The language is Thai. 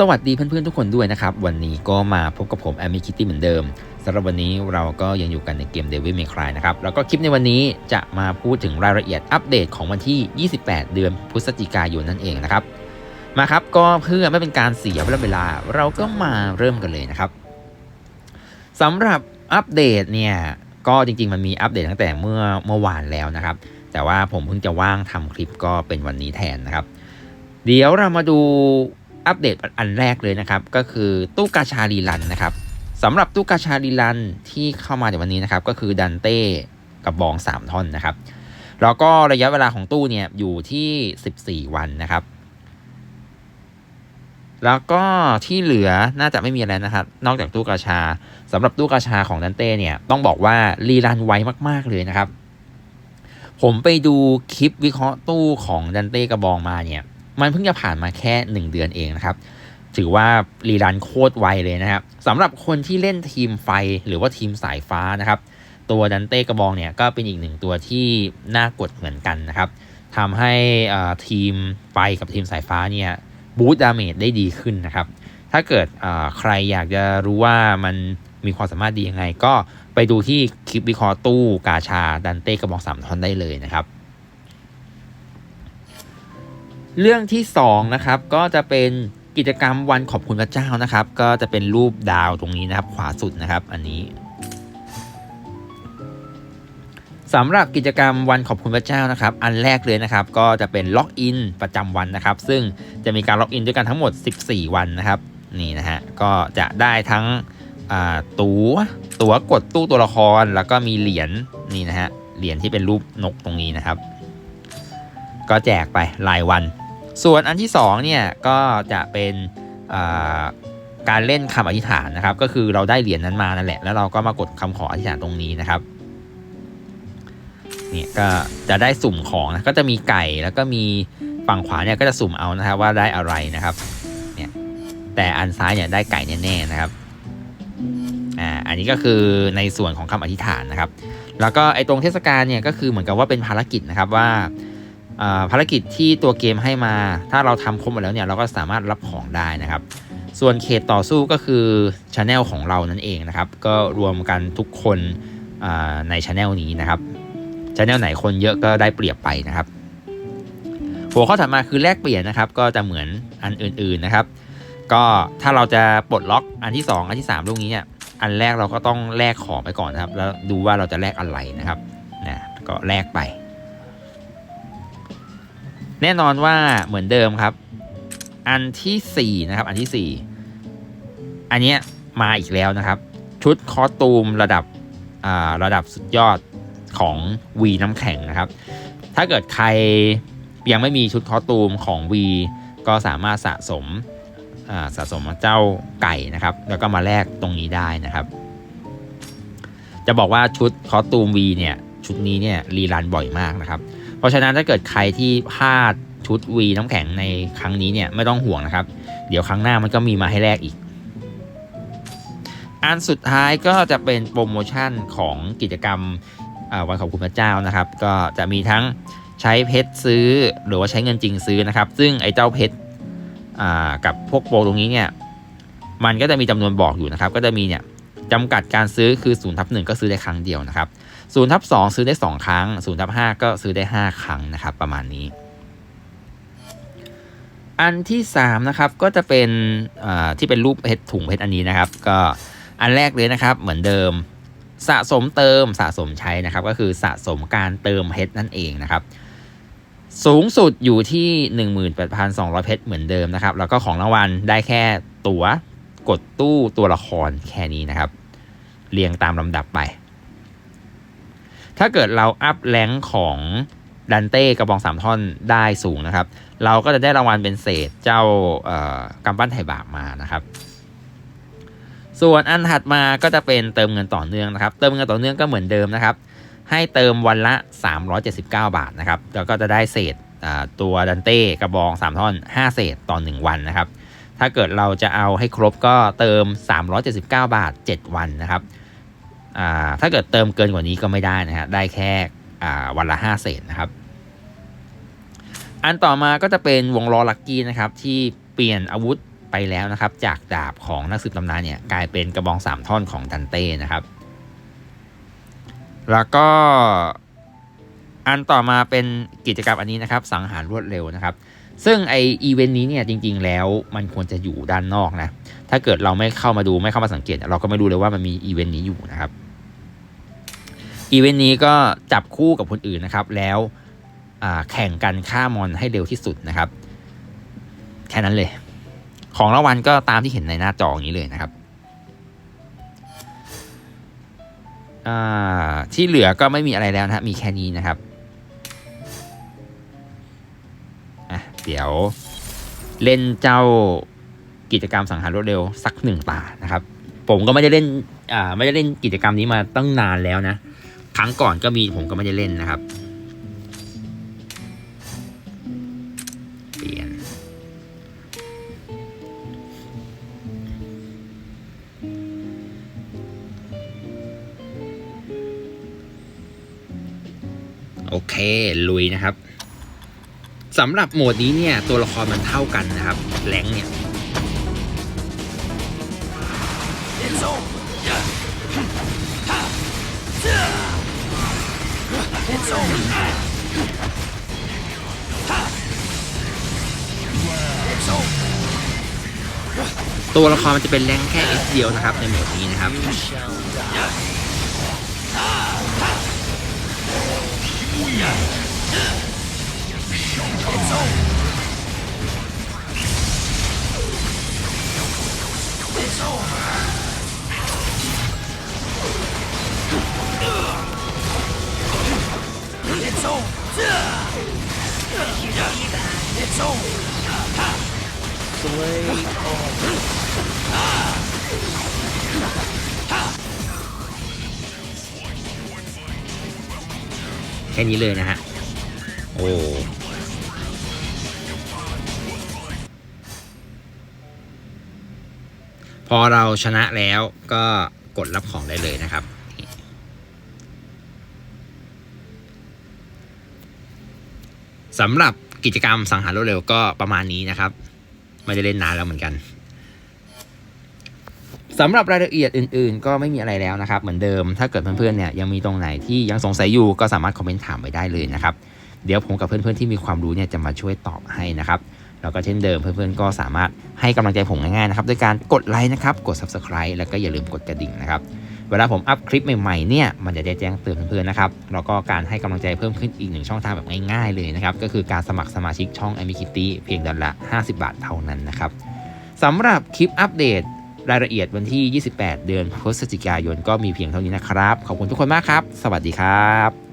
สวัสดีเพื่อนๆทุกคนด้วยนะครับ วันนี้ก็มาพบกับผมแอมมี่คิตตี้เหมือนเดิมสำหรับวันนี้เราก็ยังอยู่กันในเกม Devil May Cry นะครับ แล้วก็คลิปในวันนี้จะมาพูดถึงรายละเอียดอัปเดตของวันที่ 28 เดือนพฤศจิกายนนั่นเองนะครับ มาครับก็เพื่อไม่เป็นการเสียเวลาเราก็มาเริ่มกันเลยนะครับสำหรับอัปเดตเนี่ยก็จริงๆมันมีอัปเดตตั้งแต่เมื่อเมื่อวานแล้วนะครับ แต่ว่าผมเพิ่งจะว่างทำคลิปก็เป็นวันนี้แทนนะครับ เดี๋ยวเรามาดู อัปเดตอันแรกเลยนะครับ ก็คือตู้กาชารีลันนะครับสำหรับตู้กาชารีลันที่เข้ามาในวันนี้นะครับ ก็คือดันเต้กับบอง 3 ท่อนนะครับ แล้วก็ระยะเวลาของตู้เนี่ยอยู่ที่ 14 วันนะครับ แล้วก็ที่เหลือน่าจะไม่มีอะไรนะครับ นอกจากตู้กาชาสำหรับตู้กาชาของดันเต้เนี่ยต้องบอกว่ารีรันไวมาก ๆเลยนะครับ ผมไปดูคลิปวิเคราะห์ตู้ของดันเต้กระบองมาเนี่ย มันเพิ่งจะผ่านมาแค่ 1 เดือนเองนะครับ ถือว่ารีรันโคตรไวเลยนะครับสำหรับคนที่เล่นทีมไฟหรือว่าทีมสายฟ้านะครับ ตัวดันเต้กระบองเนี่ยก็เป็นอีกหนึ่งตัวที่น่ากดเหมือนกันนะครับทำให้ทีมไฟกับทีมสายฟ้าเนี่ยบูตดาเมจได้ดีขึ้นนะครับ ถ้าเกิดใครอยากจะรู้ว่ามันมีความสามารถดียังไง ก็ไปดูที่คลิปวิเคราะห์ตู้กาชาดันเต้กระบองสามท่อนได้เลยนะครับ เรื่องที่2นะครับก็จะเป็นกิจกรรมวันขอบคุณพระเจ้านะครับ ก็จะเป็นรูปดาวตรงนี้นะครับ ขวาสุดนะครับ อันนี้สำหรับกิจกรรมวันขอบคุณพระเจ้านะครับ อันแรกเลยนะครับ ก็จะเป็นล็อกอินประจำวันนะครับ ซึ่งจะมีการล็อกอินด้วยกันทั้งหมด 14 วันนะครับ นี่นะฮะก็จะได้ทั้งตั๋วตั๋วกดตู้ตัวละคร แล้วก็มีเหรียญนี่นะฮะเหรียญที่เป็นรูปนกตรงนี้นะครับ ก็แจกไปรายวัน ส่วนอันที่2เนี่ยก็จะเป็นการเล่นคำอธิษฐานนะครับ ก็คือเราได้เหรียญนั้นมานั่นแหละ แล้วเราก็มากดคำขออธิษฐานตรงนี้นะครับเนี่ยก็จะได้สุ่มของนะก็จะมีไก่แล้วก็มีฝั่งขวาเนี่ยก็จะสุ่มเอานะครับว่าได้อะไรนะครับเนี่ยแต่อันซ้ายเนี่ยได้ไก่แน่ๆนะครับอ่าอันนี้ก็คือในส่วนของคำอธิษฐานนะครับ แล้วก็ไอ้ตรงเทศกาลเนี่ยก็คือเหมือนกับว่าเป็นภารกิจนะครับว่า ภารกิจที่ตัวเกมให้มา ถ้าเราทำครบหมดแล้วเนี่ยเราก็สามารถรับของได้นะครับ ส่วนเขตต่อสู้ก็คือช anel ของเรานั่นเองนะครับ ก็รวมกันทุกคนในช anel นี้นะครับช anel ไหนคนเยอะก็ได้เปรียบไปนะครับ หัวข้อถัดมาคือแลกเปลี่ยนนะครับ ก็จะเหมือนอันอื่นๆนะครับ ก็ถ้าเราจะปลดล็อกอันที่ 2 อันที่3ลูกนี้เนี่ยอันแรกเราก็ต้องแลกของไปก่อนนะครับ แล้วดูว่าเราจะแลกอะไรนะครับนะก็แลกไป แน่นอนว่าเหมือนเดิมครับ อันที่4นะครับ อันที่ 4 อันนี้มาอีกแล้วนะครับ ชุดคอสตูมระดับระดับสุดยอดของวีน้ำแข็งนะครับ ถ้าเกิดใครยังไม่มีชุดคอสตูมของวีก็สามารถสะสมสะสมเจ้าไก่นะครับ แล้วก็มาแลกตรงนี้ได้นะครับ จะบอกว่าชุดคอสตูมวีเนี่ย ชุดนี้เนี่ยรีรันบ่อยมากนะครับ ราะฉะนั้นถ้าเกิดใครที่พลาดชุดวีน้ำแข็งในครั้งนี้เนี่ยไม่ต้องห่วงนะครับ เดี๋ยวครั้งหน้ามันก็มีมาให้แลกอีก อันสุดท้ายก็จะเป็นโปรโมชั่นของกิจกรรมวันขอบคุณพระเจ้านะครับ ก็จะมีทั้งใช้เพชรซื้อหรือว่าใช้เงินจริงซื้อนะครับ ซึ่งไอ้เจ้าเพชรกับพวกโปรตรงนี้เนี่ยมันก็จะมีจำนวนบอกอยู่นะครับ ก็จะมีเนี่ย จำกัดการซื้อคือ0ูนย์ทับหก็ซื้อได้ครั้งเดียวนะครับ0ูนย์ทับสซื้อได้ 2 ครั้ง0ูนย์ทับหก็ซื้อได้ 5 ครั้งนะครับ ประมาณนี้ อันที่3นะครับก็จะเป็นที่เป็นรูปเพชรถุงเพชรอันนี้นะครับ ก็อันแรกเลยนะครับเหมือนเดิมสะสมเติมสะสมใช้นะครับ ก็คือสะสมการเติมเพชรนั่นเองนะครับ สูงสุดอยู่ที่ 18,200 เพชรเหมือนเดิมนะครับ แล้วก็ของรางวัลได้แค่ตัว๋ว กดตู้ตัวละครแค่นี้นะครับ เรียงตามลำดับไป ถ้าเกิดเราอัพแรงของดันเต้กระบองสามท่อนได้สูงนะครับ เราก็จะได้รางวัลเป็นเศษเจ้ากำปั้นไถ่บาปมานะครับ ส่วนอันถัดมาก็จะเป็นเติมเงินต่อเนื่องนะครับ เติมเงินต่อเนื่องก็เหมือนเดิมนะครับ ให้เติมวันละ 379 บาทนะครับ แล้วก็จะได้เศษตัวดันเต้กระบอง3ท่อน 5 เศษต่อ 1 วันนะครับ ถ้าเกิดเราจะเอาให้ครบก็เติม 379 บาท 7 วันนะครับถ้าเกิดเติมเกินกว่านี้ก็ไม่ได้นะฮะได้แค่วันละ 5 เศษนะครับ อันต่อมาก็จะเป็นวงล้อลักกี้นะครับที่เปลี่ยนอาวุธไปแล้วนะครับ จากดาบของนักสืบตำนานเนี่ยกลายเป็นกระบองสามท่อนของดันเต้นะครับ แล้วก็อันต่อมาเป็นกิจกรรมอันนี้นะครับ สังหารรวดเร็วนะครับ ซึ่งไออีเวนต์นี้เนี่ยจริง ๆ แล้วมันควรจะอยู่ด้านนอกนะ ถ้าเกิดเราไม่เข้ามาดูไม่เข้ามาสังเกต เราก็ไม่รู้เลยว่ามันมีอีเวนต์นี้อยู่นะครับ อีเวนต์นี้ก็จับคู่กับคนอื่นนะครับ แล้วแข่งกันฆ่ามอนให้เร็วที่สุดนะครับ แค่นั้นเลย ของรางวัลก็ตามที่เห็นในหน้าจออย่างนี้เลยนะครับที่เหลือก็ไม่มีอะไรแล้วนะมีแค่นี้นะครับ เดี๋ยวเล่นเจ้ากิจกรรมสังหารรวดเร็วสักหนึ่งตานะครับ ผมก็ไม่ได้เล่นอ่าไม่ได้เล่นกิจกรรมนี้มาตั้งนานแล้วนะครั้งก่อนก็มีผมก็ไม่ได้เล่นนะครับ เปลี่ยน โอเค ลุยนะครับ สำหรับโหมดนี้เนี่ยตัวละครมันเท่ากันนะครับแรงเนี่ยตัวละครมันจะเป็นแรงแค่ S เดียวนะครับในโหมดนี้นะครับ แค่นี้เลยนะฮะ โอ้พอเราชนะแล้วก็กดรับของได้เลยนะครับ สำหรับกิจกรรมสังหารรวดเร็วก็ประมาณนี้นะครับ ไม่ได้เล่นนานแล้วเหมือนกันสำหรับรายละเอียดอื่นๆ ก็ไม่มีอะไรแล้วนะครับ เหมือนเดิมถ้าเกิดเพื่อนๆเนี่ยยังมีตรงไหนที่ยังสงสัยอยู่ก็สามารถคอมเมนต์ถามไว้ได้เลยนะครับ เดี๋ยวผมกับเพื่อนๆที่มีความรู้เนี่ยจะมาช่วยตอบให้นะครับแล้วก็เช่นเดิมเพื่อนๆก็สามารถให้กำลังใจผมง่ายๆนะครับด้วยการกดไลค์นะครับกด subscribe แล้วก็อย่าลืมกดกระดิ่งนะครับ เวลาผมอัพคลิปใหม่ๆเนี่ยมันจะได้แจ้งเตือนเพื่อนๆนะครับแล้วก็การให้กำลังใจเพิ่มขึ้นอีกหนึ่งช่องทางแบบง่ายๆเลยนะครับก็คือการสมัครสมาชิกช่อง a m i k i t y เพียงเดือนละ 50 บาทเท่านั้นนะครับสำหรับคลิปอัปเดตรายละเอียดวันที่ 28 เดือนพฤศจิกายนก็มีเพียงเท่านี้นะครับ ขอบคุณทุกคนมากครับ สวัสดีครับ